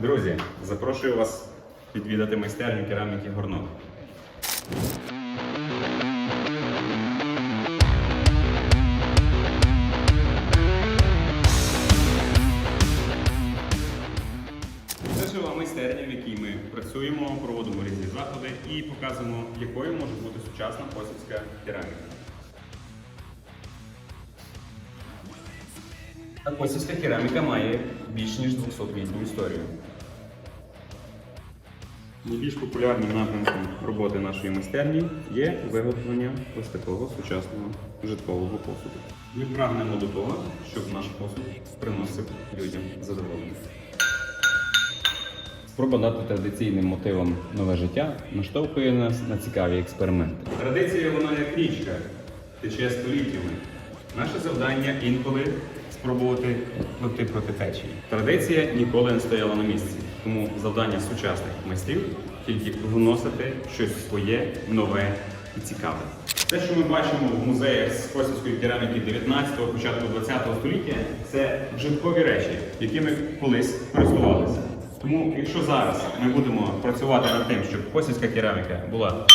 Друзі, запрошую вас відвідати майстерню кераміки Горнот. Це жива майстерня, в якій ми працюємо, проводимо різні заходи і показуємо, якою може бути сучасна косівська кераміка. А косівська кераміка має більш ніж 200-літню історію. Найбільш популярним напрямком роботи нашої майстерні є виготовлення ось такого сучасного житкового посуду. Ми прагнемо до того, щоб наш посуд приносив людям задоволення. Спроба дати традиційним мотивам нове життя наштовхує нас на цікаві експерименти. Традиція вона як річка, тече століттями. Наше завдання інколи спробувати пливти проти течії. Традиція ніколи не стояла на місці, тому завдання сучасних майстрів тільки вносити щось своє, нове і цікаве. Те, що ми бачимо в музеях з косівської кераміки 19-го, початку 20-го століття, це вжиткові речі, якими колись користувалися. Тому, якщо зараз ми будемо працювати над тим, щоб косівська кераміка була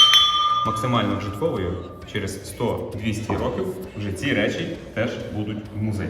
максимально вжитковою, через 100-200 років вже ці речі теж будуть в музеї.